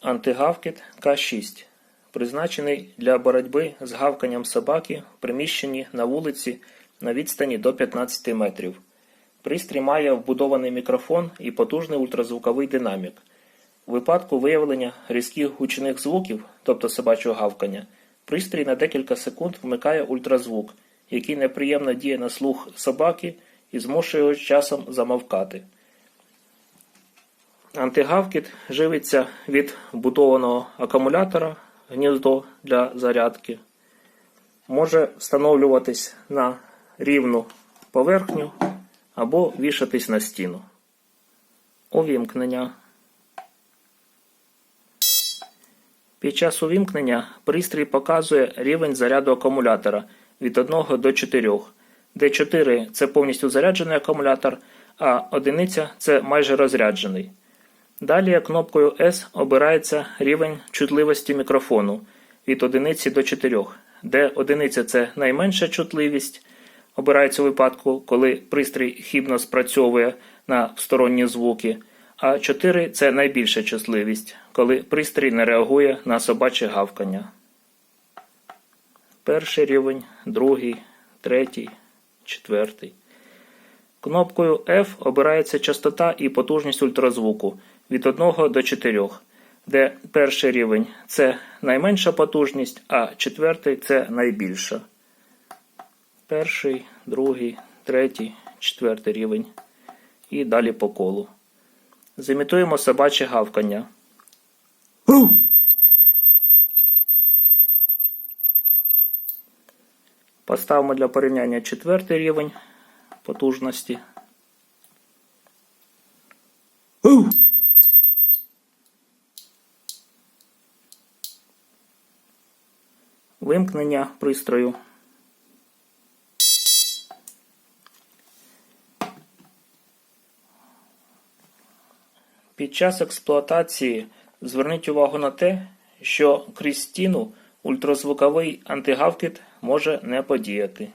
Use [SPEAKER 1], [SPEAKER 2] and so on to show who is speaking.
[SPEAKER 1] Антигавкіт К6 призначений для боротьби з гавканням собаки в приміщенні на вулиці на відстані до 15 метрів. Пристрій має вбудований мікрофон і потужний ультразвуковий динамік. У випадку виявлення різких гучних звуків, тобто собачого гавкання, пристрій на декілька секунд вмикає ультразвук, який неприємно діє на слух собаки і змушує його часом замовкати. Антигавкіт живиться від вбудованого акумулятора гніздо для зарядки. Може встановлюватись на рівну поверхню або вішатись на стіну. Увімкнення. Під час увімкнення пристрій показує рівень заряду акумулятора від 1 до 4, де 4 це повністю заряджений акумулятор, а 1 це майже розряджений. Далі кнопкою S обирається рівень чутливості мікрофону від 1 до 4, де 1 це найменша чутливість, обирається у випадку, коли пристрій хібно спрацьовує на сторонні звуки, а 4 це найбільша чутливість, коли пристрій не реагує на собаче гавкання. Перший рівень, другий, третій, четвертий. Кнопкою F обирається частота і потужність ультразвуку від 1 до 4, де перший рівень це найменша потужність, а четвертий це найбільша. Перший, другий, третій, четвертий рівень. І далі по колу. Зімітуємо собаче гавкання. Поставимо для порівняння четвертий рівень потужності. Вимкнення пристрою. Під час експлуатації зверніть увагу на те, що крізь стіну ультразвуковий антигавкіт може не подіяти.